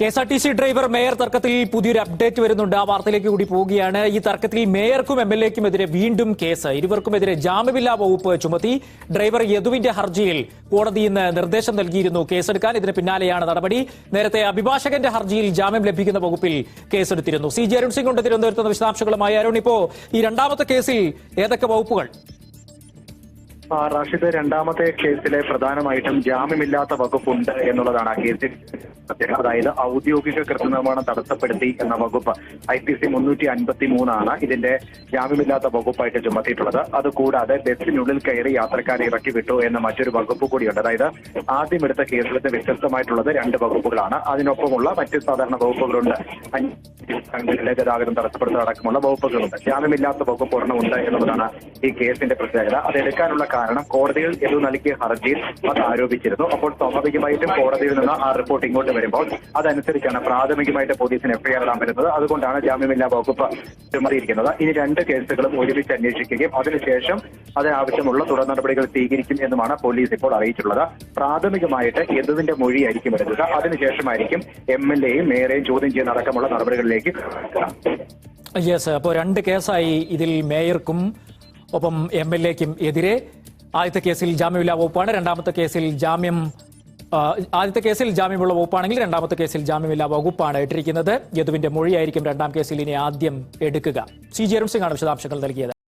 K S R T C driver mayor തർക്കത്തിൽ പുതിയൊരു update വരുന്നുണ്ട്. ആ വാർത്തയിലേക്ക് കൂടി പോവുകയാണ്. ഈ തർക്കത്തിൽ മേയർക്കും എം എൽ എക്കുമെതിരെ വീണ്ടും കേസ്. ഇരുവർക്കുമെതിരെ ജാമ്യമില്ലാ വകുപ്പ് ചുമത്തി. ഡ്രൈവർ യദുവിന്റെ ഹർജിയിൽ കോടതി ഇന്ന് നിർദ്ദേശം നൽകിയിരുന്നു. കേസെടുക്കാൻ ഇതിന് പിന്നാലെയാണ് നടപടി. നേരത്തെ അഭിഭാഷകന്റെ ഹർജിയിൽ ജാമ്യം ലഭിക്കുന്ന വകുപ്പിൽ കേസെടുത്തിരുന്നു. സി ജി അരുൺ സിംഗ് ഉണ്ട്. തിരുവനന്തപുരത്ത് വിശദാംശങ്ങളുമായി അരുൺ. ഇപ്പോ ഈ രണ്ടാമത്തെ കേസിൽ ഏതൊക്കെ വകുപ്പുകൾ? റാഷിദ് രണ്ടാമത്തെ കേസിലെ പ്രധാനമായിട്ടും ജാമ്യമില്ലാത്ത വകുപ്പുണ്ട് എന്നുള്ളതാണ് ആ കേസിൽ. അതായത് ഔദ്യോഗിക കൃത്യനിർമ്മാണം തടസ്സപ്പെടുത്തി എന്ന വകുപ്പ്. ഐ പി സി മുന്നൂറ്റി അൻപത്തി മൂന്നാണ് ഇതിന്റെ ജാമ്യമില്ലാത്ത വകുപ്പായിട്ട് ചുമത്തിയിട്ടുള്ളത്. അതുകൂടാതെ ബസ്സിനുള്ളിൽ കയറി യാത്രക്കാരെ ഇറക്കി വിട്ടു എന്ന മറ്റൊരു വകുപ്പ് കൂടിയുണ്ട്. അതായത് ആദ്യം എടുത്ത കേസിലത്തെ വ്യത്യസ്തമായിട്ടുള്ളത് രണ്ട് വകുപ്പുകളാണ്. അതിനൊപ്പമുള്ള മറ്റ് സാധാരണ വകുപ്പുകളുണ്ട്. അഞ്ചിലെ ഗതാഗതം തടസ്സപ്പെടുത്തുന്ന അടക്കമുള്ള വകുപ്പുകളുണ്ട്. ജാമ്യമില്ലാത്ത വകുപ്പ് ഒരെണ്ണം ഉണ്ട് എന്നുള്ളതാണ് ഈ കേസിന്റെ പ്രത്യേകത. അത് എടുക്കാനുള്ള കാരണം കോടതിയിൽ ഇത് നൽകിയ ഹർജിയിൽ അത് ആരോപിച്ചിരുന്നു. അപ്പോൾ സ്വാഭാവികമായിട്ടും കോടതിയിൽ നിന്ന് ആ റിപ്പോർട്ട് ഇങ്ങോട്ട് വരുമ്പോൾ അതനുസരിച്ചാണ് പ്രാഥമികമായിട്ട് പോലീസിന് എഫ്ഐആർ ഇടാൻ വരുന്നത് അതുകൊണ്ടാണ് ജാമ്യമില്ലാ വകുപ്പ് ചുമതിയിരിക്കുന്നത് ഇനി രണ്ട് കേസുകളും ഒരുമിച്ച് അന്വേഷിക്കുകയും അതിനുശേഷം അതിനാവശ്യമുള്ള തുടർ നടപടികൾ സ്വീകരിക്കും എന്നുമാണ് പോലീസ് ഇപ്പോൾ അറിയിച്ചിട്ടുള്ളത്. പ്രാഥമികമായിട്ട് യദുവിന്റെ മൊഴിയായിരിക്കും എടുക്കുക. അതിനുശേഷമായിരിക്കും എം എൽ എയും മേയറെയും ചോദ്യം ചെയ്യുന്ന അടക്കമുള്ള നടപടികളിലേക്ക്. യെസ് അപ്പോൾ രണ്ട് കേസായി ഇതിൽ മേയർക്കും ഒപ്പം എം എൽ എക്കും എതിരെ ആദ്യത്തെ കേസിൽ ജാമ്യമില്ലാ വകുപ്പാണ്. രണ്ടാമത്തെ കേസിൽ ജാമ്യം ആദ്യത്തെ കേസിൽ ജാമ്യമുള്ള വകുപ്പാണെങ്കിൽ രണ്ടാമത്തെ കേസിൽ ജാമ്യമില്ലാ വകുപ്പാണ് ഇട്ടിരിക്കുന്നത്. യദുവിന്റെ മൊഴിയായിരിക്കും രണ്ടാം കേസിൽ ഇനി ആദ്യം എടുക്കുക. സി ജി അരുൺ സിംഗ് ആണ് വിശദാംശങ്ങൾ നൽകിയത്.